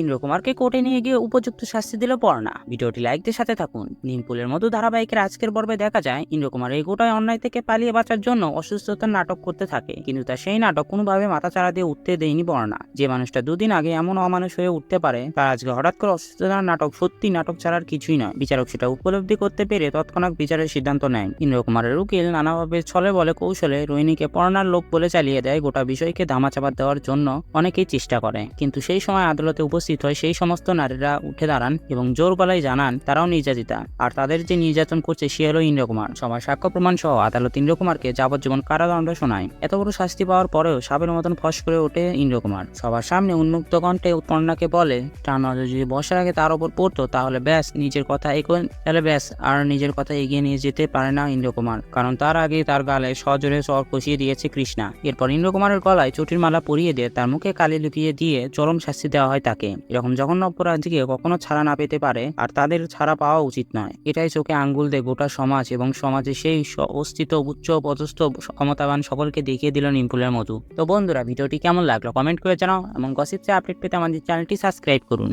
ইন্দ্রকুমারকে কোর্টে নিয়ে গিয়ে উপযুক্ত শাস্তি দিল পর্ণা ভিডিওটি লাইক দিয়ে সাথে থাকুন। নিমপুলের মতো ধারাবাহিকের আজকের পর্বে দেখা যায়, ইন্দ্রকুমার এই গোটায় অন্যায় থেকে পালিয়ে বাঁচার জন্য অসুস্থতার নাটক করতে থাকে। কিন্তু তার সেই নাটক কোনোভাবে মাথা চাড়া দিয়ে উঠতে দেয়নি পর্ণা যে মানুষটা দুদিন আগে এমন অমানুষ হয়ে উঠতে পারে, তার আজকে হঠাৎ করে অসুস্থতার নাটক সত্যি নাটক ছাড়ার কিছুই নয়। বিচারক সেটা উপলব্ধি করতে পেরে তৎক্ষণাৎ বিচারের সিদ্ধান্ত নেন। ইন্দ্রকুমারের উকিল নানাভাবে ছলে বলে কৌশলে রোহিণীকে পর্ণার লোক বলে চালিয়ে দেয় গোটা বিষয়কে ধামাচাপা দেওয়ার জন্য অনেকেই চেষ্টা করে। কিন্তু সেই সময় আদালতে উপস্থিত হয়, সেই সমস্ত নারীরা উঠে দাঁড়ান এবং জোর গলায় জানান, তারাও নির্যাতিতা। আর তাদের যে নির্যাতন করছে, সে হলো ইন্দ্রকুমার। সবার সাক্ষ্য প্রমাণ সহ আদালত ইন্দ্রকুমারকে যাবজ্জীবন কারাদণ্ড শোনায়। এত বড় শাস্তি পাওয়ার পরেও সাবের মতন ফস করে ওঠে ইন্দ্রকুমার। সবার সামনে উন্মুক্ত কণ্ঠে পর্ণাকে বলে তার নজর যদি বসার আগে তার ওপর পড়তো, তাহলে ব্যাস, নিজের কথা এগোয় তাহলে ব্যাস, আর নিজের কথা এগিয়ে নিয়ে যেতে পারে না ইন্দ্রকুমার। কারণ তার আগে তার গালে সজোরে সর কষিয়ে দিয়েছে কৃষ্ণা। এরপর ইন্দ্রকুমারের গলায় চটির মালা পরিয়ে দিয়ে তার মুখে কালি লুকিয়ে দিয়ে চরম শাস্তি দেওয়া হয় তাকে। এরকম জঘন্য অপরাধীকে কখনো ছাড়া না পেতে পারে, আর তাদের ছাড়া পাওয়া উচিত নয়। এটাই চোখে আঙ্গুল দিয়ে গোটা সমাজ এবং সমাজে সেই অবস্থিত উচ্চ পদস্থ, ক্ষমতাবান সকলকে দেখিয়ে দিল নিমপুলের মতো তো বন্ধুরা, ভিডিওটি কেমন লাগল কমেন্ট করে জানাও। এবং গসিপসে আপডেট পেতে আমাদের চ্যানেলটি সাবস্ক্রাইব করুন।